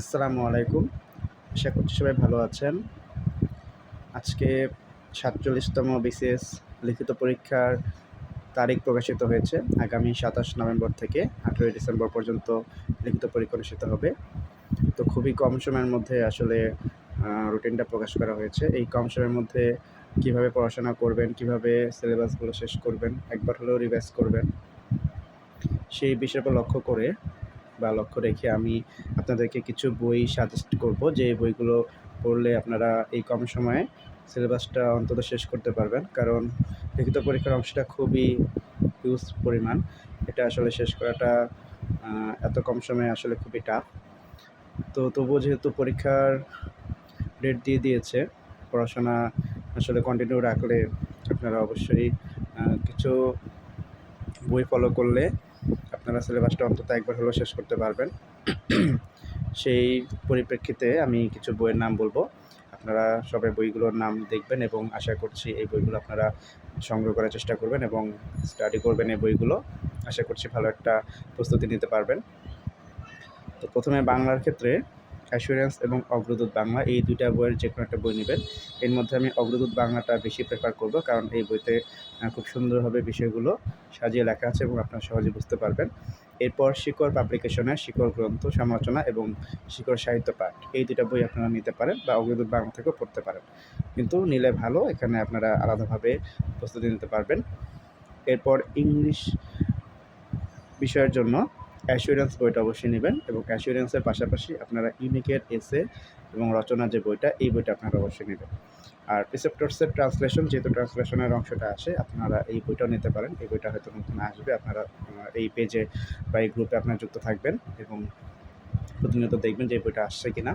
আসসালামু আলাইকুম। আশা করছি সবাই ভালো আছেন। আজকে সাতচল্লিশতম বিসিএস লিখিত পরীক্ষার তারিখ প্রকাশিত হয়েছে। আগামী সাতাশ নভেম্বর থেকে আঠেরোই ডিসেম্বর পর্যন্ত লিখিত পরীক্ষা অনুষ্ঠিত হবে। তো খুবই কম সময়ের মধ্যে আসলে রুটিনটা প্রকাশ করা হয়েছে। এই কম সময়ের মধ্যে কীভাবে পড়াশোনা করবেন, কীভাবে সিলেবাসগুলো শেষ করবেন, একবার হলেও রিভাইজ করবেন, সেই বিষয়ের লক্ষ্য করে বা লক্ষ্য রেখে আমি আপনাদেরকে কিছু বই সাজেস্ট করব। যে বইগুলো পড়লে আপনারা এই কম সময়ে সিলেবাসটা অন্তত শেষ করতে পারবেন। কারণ লিখিত পরীক্ষার অংশটা খুবই হিউজ পরিমাণ। এটা আসলে শেষ করাটা এত কম সময়ে আসলে খুবই টাফ তো তবুও যেহেতু পরীক্ষার ডেট দিয়ে দিয়েছে, পড়াশোনা আসলে কন্টিনিউ রাখলে আপনারা অবশ্যই কিছু বই ফলো করলে আপনারা সিলেবাসটা অন্তত একবার হলেও শেষ করতে পারবেন। সেই পরিপ্রেক্ষিতে আমি কিছু বইয়ের নাম বলব। আপনারা সবাই বইগুলোর নাম দেখবেন এবং আশা করছি এই বইগুলো আপনারা সংগ্রহ করার চেষ্টা করবেন এবং স্টাডি করবেন এই বইগুলো। আশা করছি ভালো একটা প্রস্তুতি নিতে পারবেন। তো প্রথমে বাংলার ক্ষেত্রে অ্যাসুরেন্স এবং অগ্রদূত বাংলা, এই দুইটা বইয়ের যে কোনো একটা বই নেবেন। এর মধ্যে আমি অগ্রদূত বাংলাটা বেশি প্রেফার করব, কারণ এই বইতে খুব সুন্দরভাবে বিষয়গুলো সাজিয়ে লেখা আছে এবং আপনারা সহজে বুঝতে পারবেন। এরপর শিকড় পাবলিকেশনের শিকড় গ্রন্থ সমালোচনা এবং শিকড় সাহিত্য পাঠ, এই দুটা বই আপনারা নিতে পারেন বা অগ্রদূত বাংলা থেকেও পড়তে পারেন। কিন্তু নিলে ভালো, এখানে আপনারা আলাদাভাবে প্রস্তুতি নিতে পারবেন। এরপর ইংলিশ বিষয়ের জন্য অ্যাসুরেন্স বইটা অবশ্যই নেবেন এবং অ্যাসুরেন্সের পাশাপাশি আপনারা ইউনিকের এসে এবং রচনা যে বইটা, এই বইটা আপনারা অবশ্যই নেবেন। আর প্রিসেপ্টরসের ট্রান্সলেশন যেহেতু ট্রান্সলেশনের অংশটা আসে আপনারা এই বইটাও নিতে পারেন। এই বইটা হয়তো নতুন আসবে, আপনারা এই পেজে বা এই গ্রুপে আপনারা যুক্ত থাকবেন এবং প্রতিনিয়ত দেখবেন যে এই বইটা আসছে কি না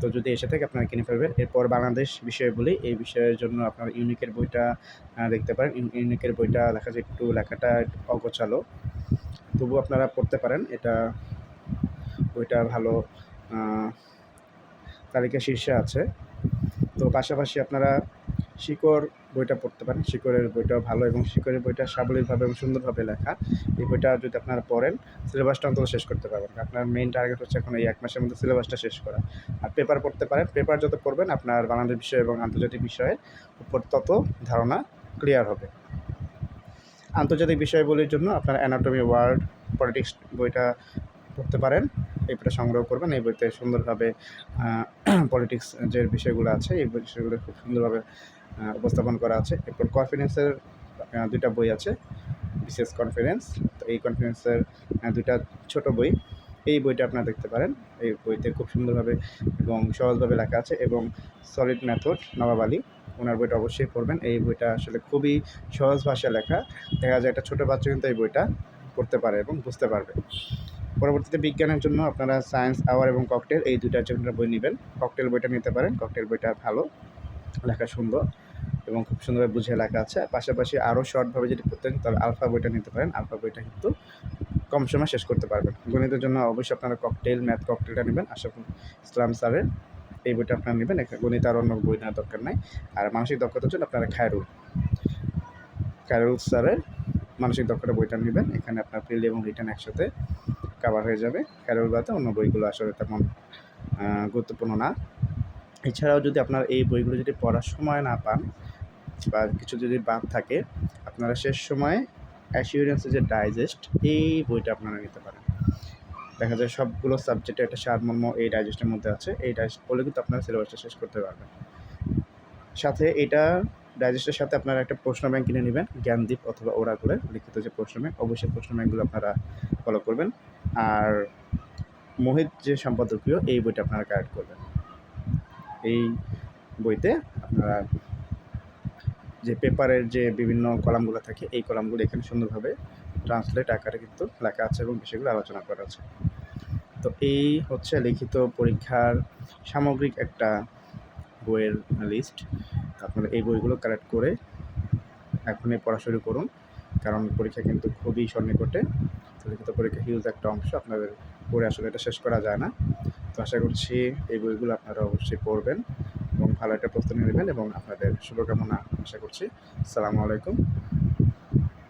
তো যদি এসে থাকে, আপনারা কিনে ফেলবেন। এরপর বাংলাদেশ বিষয়ে বলি, এই বিষয়ের জন্য আপনারা ইউনিকের বইটা দেখতে পারেন। ইউনিকের বইটা দেখা যায় একটু লেখাটা অগোছালো। তবু আপনারা পড়তে পারেন। এটা বইটা ভালো তালিকা শীর্ষে আছে। তো পাশাপাশি আপনারা শিকড় বইটা পড়তে পারেন। শিকড়ের বইটাও ভালো এবং শিকড়ের বইটা সাবলীলভাবে এবং সুন্দরভাবে লেখা। এই বইটা যদি আপনারা পড়েন, সিলেবাসটা অন্তত শেষ করতে পারবেন। আপনার মেইন টার্গেট হচ্ছে এখন এই এক মাসের মধ্যে সিলেবাসটা শেষ করা। আর পেপার পড়তে পারেন। পেপার যত পড়বেন, আপনার বাংলাদেশ বিষয় এবং আন্তর্জাতিক বিষয়ের উপর তত ধারণা ক্লিয়ার হবে। আন্তর্জাতিক বিষয়গুলির জন্য আপনার অ্যানাটমি ওয়ার্ল্ড পলিটিক্স বইটা পড়তে পারেন। এই বইটা সংগ্রহ করবেন। এই বইতে সুন্দরভাবে পলিটিক্স যে বিষয়গুলো আছে। এই বিষয়গুলো খুব সুন্দরভাবে উপস্থাপন করা আছে। এরপর কনফিডেন্সের দুইটা বই আছে, বিশেষ কনফিডেন্স তো এই কনফিডেন্সের দুইটা ছোট বই। এই বইটা আপনারা দেখতে পারেন। এই বইতে খুব সুন্দরভাবে এবং সহজভাবে লেখা আছে এবং সলিড মেথড নবাব আলী। ওনার বইটা অবশ্যই পড়বেন। এই বইটা আসলে খুবই সহজ ভাষায় লেখা। দেখা যায় একটা ছোটো বাচ্চা কিন্তু এই বইটা পড়তে পারে এবং বুঝতে পারবে। পরবর্তীতে বিজ্ঞানের জন্য আপনারা সায়েন্স, আওয়ার এবং ককটেল এই দুইটা জন্য বই নেবেন। ককটেল বইটা নিতে পারেন। ককটেল বইটা ভালো, লেখা সুন্দর এবং খুব সুন্দরভাবে বুঝে লেখা আছে। পাশাপাশি আরও শর্টভাবে যদি পড়তে তাহলে আলফা বইটা নিতে পারেন। আলফা বইটা কিন্তু কম সময় শেষ করতে পারবেন। গণিতের জন্য অবশ্যই আপনারা ককটেল, ম্যাথ ককটেলটা নেবেন। আশাফ ইসলাম স্যারের এই বইটা আপনারা নেবেন গণিত আর অন্য বই নেওয়ার দরকার নাই। আর মানসিক দক্ষতার জন্য আপনারা খায়রুল খায়রুল স্যারের মানসিক দক্ষতা বইটা নেবেন, এখানে আপনার প্রিলি এবং রিটার্ন একসাথে কাভার হয়ে যাবে। খায়রুল বাদে অন্য বইগুলো আসলে তেমন গুরুত্বপূর্ণ না। এছাড়াও যদি আপনার এই বইগুলো যদি পড়ার সময় না পান বা কিছু যদি বাদ থাকে, আপনারা শেষ সময়ে অ্যাসিউরেন্সের যে ডাইজেস্ট এই বইটা আপনারা নিতে পারেন। দেখা যায় সবগুলো সাবজেক্টে একটা সারমর্ম এই ডাইজেস্টের মধ্যে আছে। এই ডাইজেস্ট পড়লে কিন্তু আপনারা সিলেবাসটা শেষ করতে পারবেন। সাথে এটা ডাইজেস্টের সাথে আপনারা একটা প্রশ্ন ব্যাংক কিনে নেবেন, জ্ঞানদীপ অথবা ওরাগুলের লিখিত যে প্রশ্ন ব্যাংক অবশ্যই প্রশ্ন ব্যাংকগুলো আপনারা ফলো করবেন। আর মোহিত যে সম্পাদকীয়, এই বইটা আপনারা কালেক্ট করবেন। এই বইতে আপনারা যে পেপারের যে বিভিন্ন কলামগুলো থাকে, এই কলামগুলো এখানে সুন্দরভাবে ট্রান্সলেট আকারে কিন্তু লেখা আছে এবং বিষয়গুলো আলোচনা করা আছে। তো এই হচ্ছে লিখিত পরীক্ষার সামগ্রিক একটা বইয়ের লিস্ট আপনারা এই বইগুলো কালেক্ট করে এখনই পড়া শুরু করুন, কারণ পরীক্ষা কিন্তু খুবই সন্নিকটে। লিখিত পরীক্ষা হিউজ একটা অংশ, আপনাদের পড়ে আসলে এটা শেষ করা যায় না। তো আশা করছি এই বইগুলো আপনারা অবশ্যই পড়বেন এবং ভালো একটা প্রস্তুতি নেবেন এবং আপনাদের শুভকামনা আশা করছি। আসসালামু আলাইকুম।